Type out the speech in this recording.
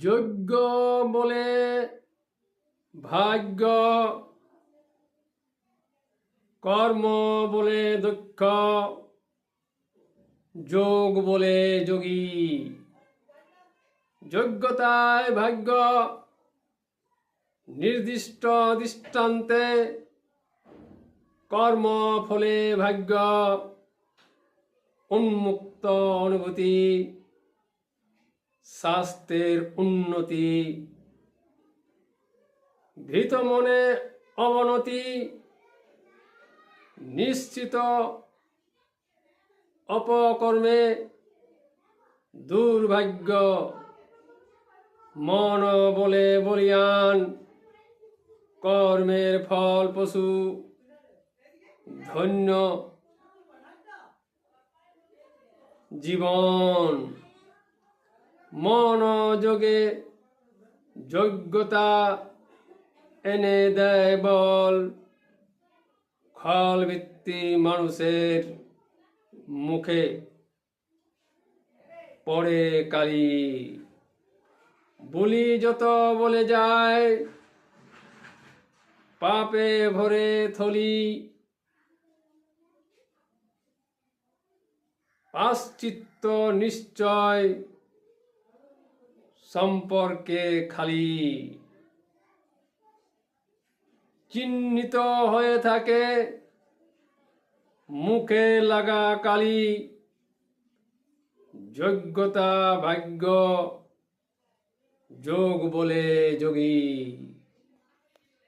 যোগ্য বলে ভাগ্য, কর্ম বলে দক্ষ যোগ বলে যোগী। যোগ্যতায় ভাগ্য, নির্দিষ্ট দৃষ্টান্তে কর্ম ফলে ভাগ্য, উন্মুক্ত অনুভূতি। স্বাস্থ্যের উন্নতি। ভীত মনে অবনতি। নিশ্চিত অপকর্মে দুর্ভাগ্য। মন বলে বলিয়ান, কর্মের ফল পশু। ধন্য জীবন। মনোযোগে যোগ্যতা এনে দেয় বল। খল ভিত্তি মানুষের মুখে পড়ে কালি। বলি যত বলে যায়, পাপে ভরে থলি। পাশ্চিত্য নিশ্চয় সম্পর্কে খালি চিহ্নিত হয়ে থাকে মুখে লাগা কালি যোগ্যতা ভাগ্য যোগ বলে যোগী।